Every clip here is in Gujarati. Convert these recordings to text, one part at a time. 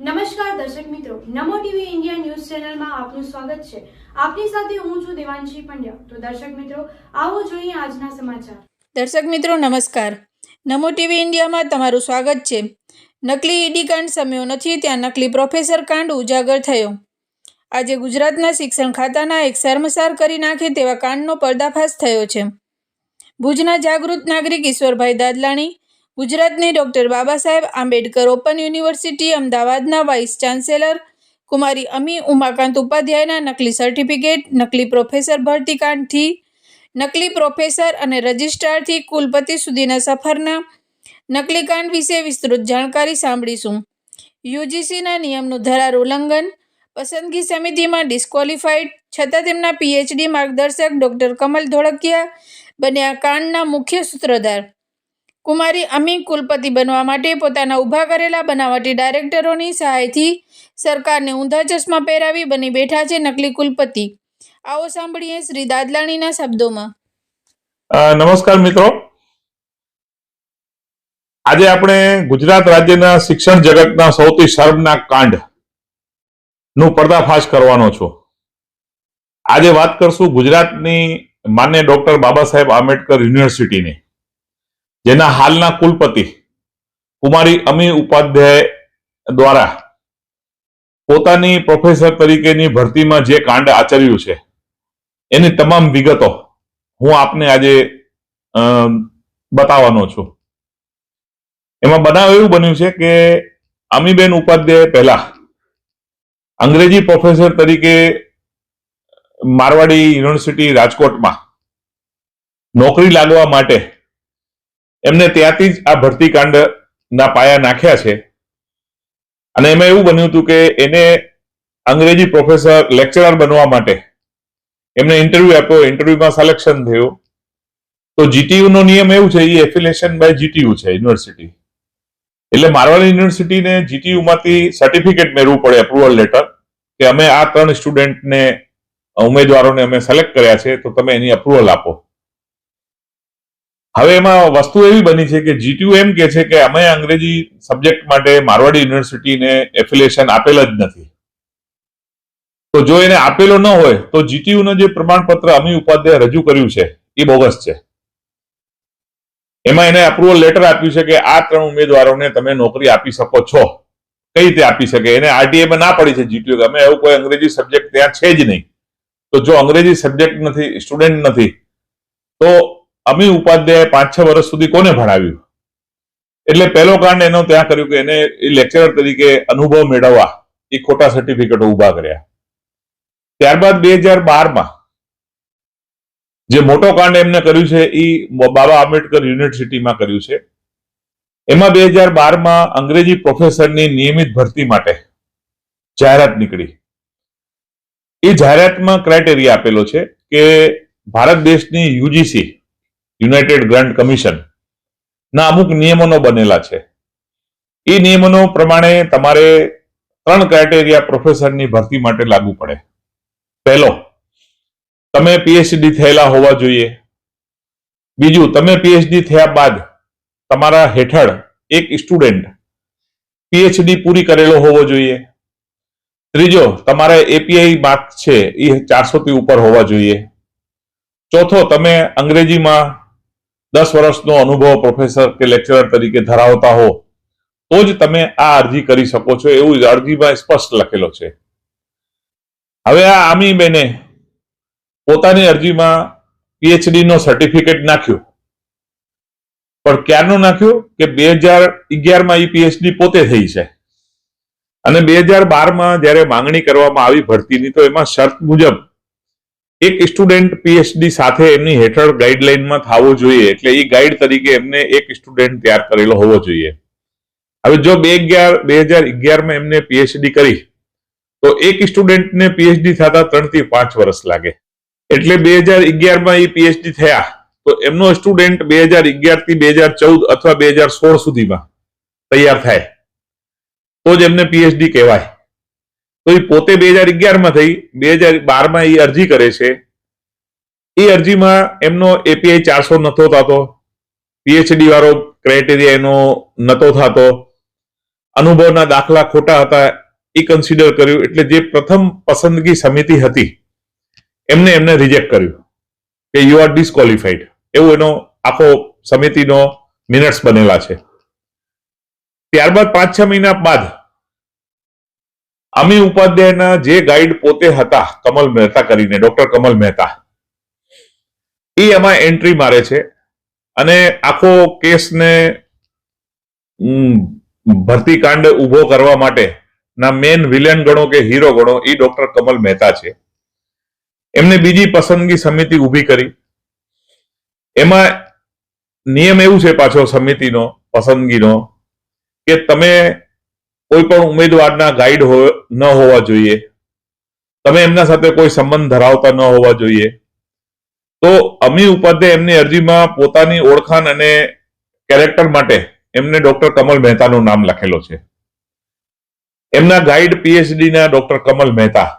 નમસ્કાર દર્શક મિત્રો, નમો ટીવી ઇન્ડિયા ન્યૂઝ ચેનલમાં આપનું સ્વાગત છે. આપની સાથે હું છું દેવાંશી પંડ્યા. તો દર્શક મિત્રો, આવો જોઈએ આજના સમાચાર. દર્શક મિત્રો, નમસ્કાર. નમો ટીવી ઇન્ડિયામાં તમારું સ્વાગત છે. નકલી ઈડી કાંડ સમ્યો નથી, ત્યાં નકલી પ્રોફેસર કાંડ ઉજાગર થયો. આજે ગુજરાતના શિક્ષણ ખાતાના એક શર્મસાર કરી નાખે તેવા કાંડનો પર્દાફાશ થયો છે. ભુજના જાગૃત નાગરિક ઈશ્વરભાઈ દાદલાણી ગુજરાતની doctor Baba Saheb Ambedkar open university અમદાવાદના વાઇસ ચાન્સેલર, કુમારી અમી ઉમાકાંત ઉપાધ્યાયના નકલી સર્ટિફિકેટ, નકલી પ્રોફેસર ભરતીકાંડથી, નકલી પ્રોફેસર અને રજિસ્ટ્રારથી કુલપતિ સુધીના સફરના, નકલી કાંડ વિશે વિસ્તૃત જાણકારી સાંભળીશું. યુજીસીના નિયમનું ધરાર ઉલ્લંઘન, પસંદગી સમિતિમાં ડિસ્કવોલિફાઈડ છતાં તેમના પીએચડી માર્ગદર્શક ડૉક્ટર કમલ ધોળકિયા બન્યા કાંડના મુખ્ય સૂત્રધાર. કુમારી અમી કુલપતિ બનવા માટે પોતાના ઊભા કરેલા બનાવટી ડાયરેક્ટરોની સહાયથી સરકારને ઊંધા ચશ્મા પહેરાવી બની બેઠા છે નકલી કુલપતિ. આવો સાંભળીએ શ્રી દાદલાણીના શબ્દોમાં. નમસ્કાર મિત્રો. આજે આપણે ગુજરાત રાજ્યના શિક્ષણ જગતના સૌથી શર્મનાક કાંડનું પર્દાફાશ કરવાનો છું. આજે વાત કરશું ગુજરાતની માન્ય ડોક્ટર બાબા સાહેબ આંબેડકર યુનિવર્સિટીની. જેના હાલના કુલપતિ કુમારી અમી ઉપાધ્યાય દ્વારા પોતાની પ્રોફેસર તરીકેની ભરતીમાં જે કાંડ આચર્યું છે, એની તમામ વિગતો હું આપને આજે બતાવવાનો છું. એમાં બનાવ એવું બન્યું છે કે અમીબેન ઉપાધ્યાય પહેલા અંગ્રેજી પ્રોફેસર તરીકે મારવાડી યુનિવર્સિટી રાજકોટમાં નોકરી લાગવા માટે એમને ત્યાંથી જ આ ભરતી કાંડના પાયા નાખ્યા છે. અને એમાં એવું બન્યું હતું કે એને અંગ્રેજી પ્રોફેસર લેક્ચરર બનવા માટે એમને ઇન્ટરવ્યુ આપ્યો. ઇન્ટરવ્યુમાં સિલેક્શન થયું. તો જીટીયુ નો નિયમ એવું છે એ એફિલેશન બાય જીટીયુ છે યુનિવર્સિટી એટલે મારવાડી યુનિવર્સિટીને જીટીયુ માંથી સર્ટિફિકેટ મેળવવું પડે અપ્રુવલ લેટર કે અમે આ ત્રણ સ્ટુડન્ટને ઉમેદવારોને અમે સિલેક્ટ કર્યા છે, તો તમે એની અપ્રુવલ આપો. હવે એમાં વસ્તુ એવી બની છે કે જીટીયુ એમ કે છે કે અમે અંગ્રેજી સબ્જેક્ટ માટે મારવાડી યુનિવર્સિટીને એફિલેશન આપેલ જ નથી. તો જો એને આપેલો ન હોય, તો જીટીયુ નું જે પ્રમાણપત્ર અમી ઉપાધ્યાય રજૂ કર્યું છે, એ બોગસ છે. એમાં એને અપ્રુવલ લેટર આપ્યું છે કે આ ત્રણ ઉમેદવારોને તમે નોકરી આપી શકો છો. કઈ રીતે આપી શકે? એને આરટીએ માં ના પડી છે જીટીયુ કે અમે એવું કોઈ અંગ્રેજી સબ્જેક્ટ ત્યાં છે જ નહીં. તો જો અંગ્રેજી સબ્જેક્ટ નથી સ્ટુડન્ટ નથી, તો અમી ઉપાધ્યાય પાંચ છ વર્ષ સુધી કોને ભણાવ્યું? એટલે પહેલો કાંડ એનો ત્યાં કર્યું કે એને એ લેક્ચરર તરીકે અનુભવ મેળવવા એ ખોટા સર્ટિફિકેટો ઊભા કર્યા. ત્યારબાદ બે હજાર બારમાં જે મોટો કાંડ એમને કર્યું છે એ બાબા આંબેડકર યુનિવર્સિટીમાં કર્યું છે. એમાં બે હજાર બારમાં અંગ્રેજી પ્રોફેસરની નિયમિત ભરતી માટે જાહેરાત નીકળી. એ જાહેરાતમાં ક્રાઇટેરિયા આપેલો છે કે ભારત દેશની યુજીસી યુનાઇટેડ ગ્રાન્ટ કમિશન ના અમુક નિયમનો બનેલા છે. એ નિયમનો પ્રમાણે તમારે ત્રણ ક્રાઇટેરિયા પ્રોફેસરની ભરતી માટે લાગુ પડે. પહેલો, તમે પીએચડી થયેલા હોવા જોઈએ. બીજું, તમે પીએચડી થયા બાદ તમારા હેઠળ એક સ્ટુડન્ટ પીએચડી પૂરી કરેલો હોવો જોઈએ. ત્રીજો, તમારે એપીઆઈ માર્ક છે એ ચારસો થી ઉપર હોવા જોઈએ. ચોથો, તમે અંગ્રેજીમાં દસ વર્ષનો અનુભવ પ્રોફેસર કે લેક્ચરર તરીકે ધરાવતા હો, તો જ તમે આ અરજી કરી શકો છો. એવું અરજીમાં સ્પષ્ટ લખેલો છે. હવે આ આમી બેને પોતાની અરજીમાં પીએચડી નો સર્ટિફિકેટ નાખ્યું. પણ ક્યારનું નાખ્યું? કે બે હજાર અગિયારમાં એ પીએચડી પોતે થઈ છે. અને બે હજાર બારમાં જ્યારે માંગણી કરવામાં આવી ભરતીની, તો એમાં શરત મુજબ એક સ્ટુડન્ટ પીએચડી સાથે એમની હેઠળ ગાઈડલાઈનમાં થવો જોઈએ, એટલે એ ગાઈડ તરીકે એમને એક સ્ટુડન્ટ તૈયાર કરેલો હોવો જોઈએ. હવે જો બે અગિયાર, બે હજાર અગિયારમાં એમને પીએચડી કરી, તો એક સ્ટુડન્ટને પીએચડી થતા ત્રણથી પાંચ વર્ષ લાગે. એટલે બે હજાર અગિયારમાં એ પીએચડી થયા, તો એમનો સ્ટુડન્ટ બે હજાર અગિયારથી બે હજાર ચૌદ અથવા બે હજાર સોળ સુધીમાં તૈયાર થાય. તો જ એમને પીએચડી કહેવાય. તો એ પોતે બે હજાર અગિયારમાં થઈ બે હજાર બારમાં એ અરજી કરે છે. એ અરજીમાં એમનો એપીઆઈ ચારસો નતો થતો પીએચડી વાળો ક્રાઇટેરિયા એનો નતો થતો. અનુભવના દાખલા ખોટા હતા એ કન્સિડર કર્યું, એટલે જે પ્રથમ પસંદગી સમિતિ હતી, એમને એમને રિજેક્ટ કર્યું કે યુ આર ડિસ્કોલિફાઈડ એવું એનો આખો સમિતિનો મિનિટ્સ બનેલા છે. ત્યારબાદ પાંચ છ મહિના બાદ અમી ઉપાધ્યાયના જે ગાઈડ પોતે હતા, કમલ મહેતા કરીને, ડોક્ટર કમલ મહેતા. એ એમાં એન્ટ્રી મારે છે અને આખો કેસને ભરતીકાંડ ભરતી કાંડ ઊભો કરવા માટે ના મેન વિલન ગણો કે હીરો ગણો એ ડોક્ટર કમલ મહેતા છે. એમને બીજી પસંદગી સમિતિ ઊભી કરી. એમાં નિયમ એવું છે પાછો સમિતિનો, પસંદગીનો, કે તમે કોઈ પણ ઉમેદવારના ગાઈડ ન હોવા જોઈએ. તમે એમના સાથે કોઈ સંબંધ ધરાવતા ન હોવા જોઈએ. તો અમી ઉપાધ્યાય એમની અરજીમાં પોતાની ઓળખાણ અને કેરેક્ટર માટે એમને ડોક્ટર કમલ મહેતાનું નામ લખેલો છે. એમના ગાઈડ પીએચડી ના ડોક્ટર કમલ મહેતા.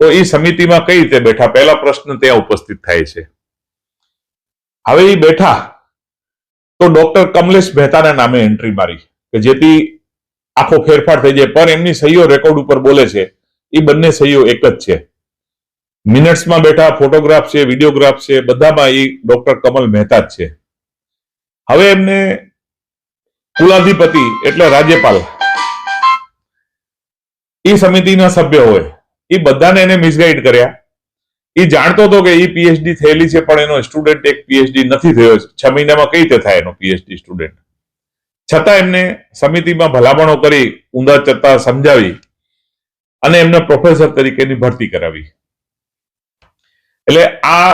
તો એ સમિતિમાં કઈ રીતે બેઠા? પહેલા પ્રશ્ન ત્યાં ઉપસ્થિત થાય છે. હવે એ બેઠા તો ડોક્ટર કમલેશ મહેતાના નામે એન્ટ્રી મારી, કે જેથી આખો ફેરફાર થઈ જાય. પણ એમની સહીઓ રેકોર્ડ ઉપર બોલે છે એ બંને સહીઓ એક જ છે. મિનિટ્સમાં બેઠા ફોટોગ્રાફ છે વિડીયોગ્રાફ છે, બધામાં એ ડોક્ટર કમલ મહેતા જ છે. હવે એમને કુલાધિપતિ એટલે રાજ્યપાલ. એ સમિતિના સભ્ય હોય. એ બધાને એને મિસગાઈડ કર્યા. એ જાણતો હતો કે એ પીએચડી થયેલી છે, પણ એનો સ્ટુડન્ટ એક પીએચડી નથી થયો. છ મહિનામાં કઈ રીતે થાય એનો પીએચડી સ્ટુડન્ટ છતાં એમને સમિતિમાં ભલામણો કરી, ઊંધા ચત્તા સમજાવી અને એમને પ્રોફેસર તરીકેની ભરતી કરાવી. એટલે આ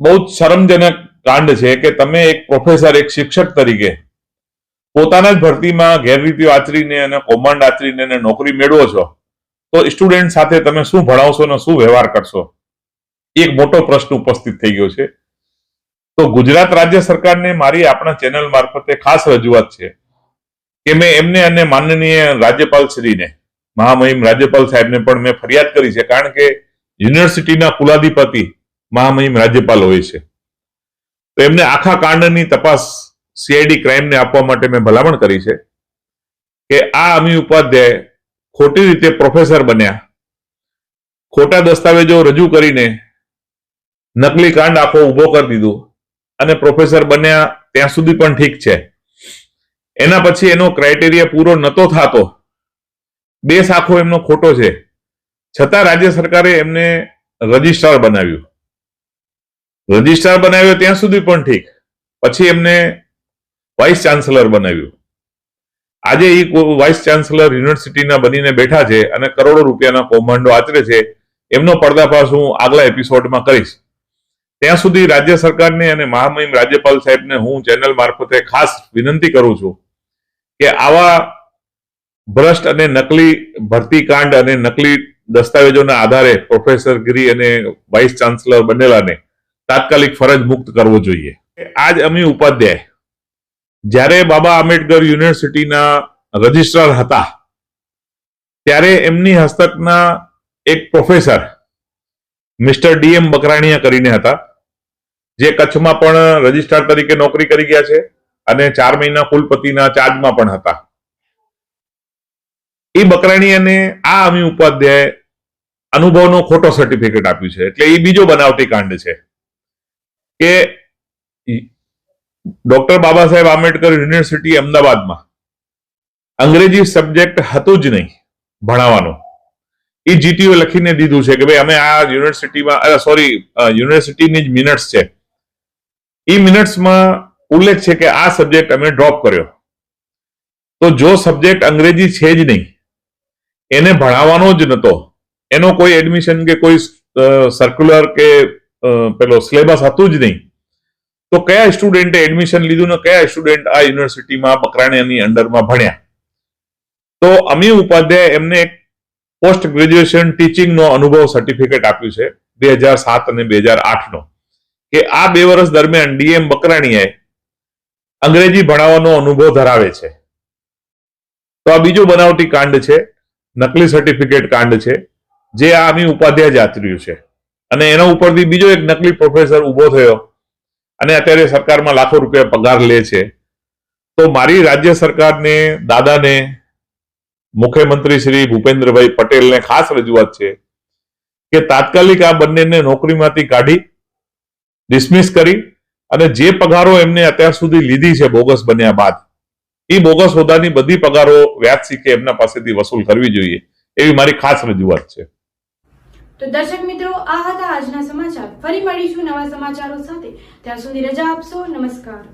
બહુ જ શરમજનક કાંડ છે કે તમે એક પ્રોફેસર એક શિક્ષક તરીકે પોતાના જ ભરતીમાં ગેરરીતિઓ આચરીને અને કૌભાંડ આચરીને અને નોકરી મેળવો છો, તો સ્ટુડન્ટ સાથે તમે શું ભણાવશો અને શું વ્યવહાર કરશો? એક મોટો પ્રશ્ન ઉપસ્થિત થઈ ગયો છે. તો ગુજરાત રાજ્ય સરકારને મારી આપણા ચેનલ મારફતે ખાસ રજૂઆત છે. કે મેં એમને અને માનનીય રાજ્યપાલ શ્રીને મહામહિમ રાજ્યપાલ સાહેબને પણ મેં ફરિયાદ કરી છે, કારણ કે યુનિવર્સિટીના કુલાધિપતિ મહામહિમ રાજ્યપાલ હોય છે. તો એમને આખા કાંડની તપાસ સીઆઈડી ક્રાઇમને આપવા માટે મેં ભલામણ કરી છે કે આ અમી ઉપાધ્યાય ખોટી રીતે પ્રોફેસર બન્યા. ખોટા દસ્તાવેજો રજૂ કરીને નકલી કાંડ આખો ઊભો કરી દીધો અને પ્રોફેસર બન્યા ત્યાં સુધી પણ ઠીક છે. એના પછી એનો ક્રાઇટેરિયા પૂરો નતો થતો. બેસ આખો એમનો ખોટો છે. છતાં રાજ્ય સરકારે એમને રજિસ્ટ્રાર બનાવ્યું. રજિસ્ટ્રાર બનાવ્યો ત્યાં સુધી પણ ઠીક. પછી એમને વાઇસ ચાન્સલર બનાવ્યું. આજે એ વાઇસ ચાન્સલર યુનિવર્સિટીના બનીને બેઠા છે અને કરોડો રૂપિયાના કૌભાંડો આચરે છે. એમનો પર્દાફાશ હું આગલા એપિસોડમાં કરીશ. ત્યાં સુધી રાજ્ય સરકારને અને મહામહિમ રાજ્યપાલ સાહેબને હું ચેનલ મારફતે ખાસ વિનંતી કરું છું. કે આવા ભ્રષ્ટ અને નકલી ભરતી કાંડ અને નકલી દસ્તાવેજોના આધારે પ્રોફેસરગીરી અને વાઇસ ચાન્સલર બનેલાને તાત્કાલિક ફરજ મુક્ત કરવો જોઈએ. આજ અમી ઉપાધ્યાય. જ્યારે બાબા આંબેડકર યુનિવર્સિટીના રજિસ્ટ્રાર હતા, ત્યારે એમની હસ્તકના એક પ્રોફેસર મિસ્ટર ડીએમ બકરાણીયા કરીને હતા, જે કચ્છમાં પણ રજિસ્ટ્રાર તરીકે નોકરી કરી ગયા છે. અને ચાર મહિના કુલપતિના ચાર્જમાં પણ હતા. એ બકરાણીયાને આ અમી ઉપાધ્યાય અનુભવનો ખોટો સર્ટિફિકેટ આપ્યું છે. એટલે એ બીજો બનાવટી કાંડ છે. કે ડોક્ટર બાબા સાહેબ આંબેડકર યુનિવર્સિટી અમદાવાદમાં અંગ્રેજી સબ્જેક્ટ હતું જ નહીં ભણાવવાનું. એ જીટીઓ લખીને દીધું છે કે ભાઈ અમે આ યુનિવર્સિટીમાં સોરી યુનિવર્સિટીની જ મિનિટ્સ છે. એ મિનિટ્સમાં ઉલ્લેખ છે કે આ સબ્જેક્ટ અમે ડ્રોપ કર્યો. તો જો સબ્જેક્ટ અંગ્રેજી છે જ નહીં, એને ભણાવવાનો જ નતો, એનો કોઈ એડમિશન કે કોઈ સર્ક્યુલર કે પેલો સિલેબસ હતું જ નહીં, તો કયા સ્ટુડન્ટે એડમિશન લીધું ને કયા સ્ટુડન્ટ આ યુનિવર્સિટીમાં બકરાણીયાની અંડરમાં ભણ્યા? તો અમી ઉપાધ્યાય એમને એક પોસ્ટ ગ્રેજ્યુએશન ટીચિંગનો અનુભવ સર્ટિફિકેટ આપ્યું છે, બે હજાર સાત અને બે હજાર આઠનો, કે આ બે વર્ષ દરમિયાન ડીએમ બકરાણીયાએ અંગ્રેજી ભણાવવાનો અનુભવ ધરાવે છે. તો આ બીજો બનાવટી કાંડ છે, નકલી સર્ટિફિકેટ કાંડ છે, જે આ અમી ઉપાધ્યાય આચર્યું છે. અને એના ઉપરથી બીજો એક નકલી પ્રોફેસર ઊભો થયો અને અત્યારે સરકારમાં લાખો રૂપિયા પગાર લે છે. તો મારી રાજ્ય સરકારને, દાદાને, મુખ્યમંત્રી શ્રી ભૂપેન્દ્રભાઈ પટેલને ખાસ રજૂઆત છે કે તાત્કાલિક આ બંનેને નોકરીમાંથી કાઢી ડિસમિસ કરી અને જે પગારો એમને અત્યાર સુધી લીધી છે બોગસ બન્યા બાદ એ બોગસ હોદ્દાની બધી પગારો વ્યાજ શીખે એમના પાસેથી વસૂલ કરવી જોઈએ, એવી મારી ખાસ રજૂઆત છે. તો દર્શક મિત્રો, આ હતા આજના સમાચાર. ફરી મળીશું નવા સમાચારો સાથે. ત્યાં સુધી રજા આપશો. નમસ્કાર.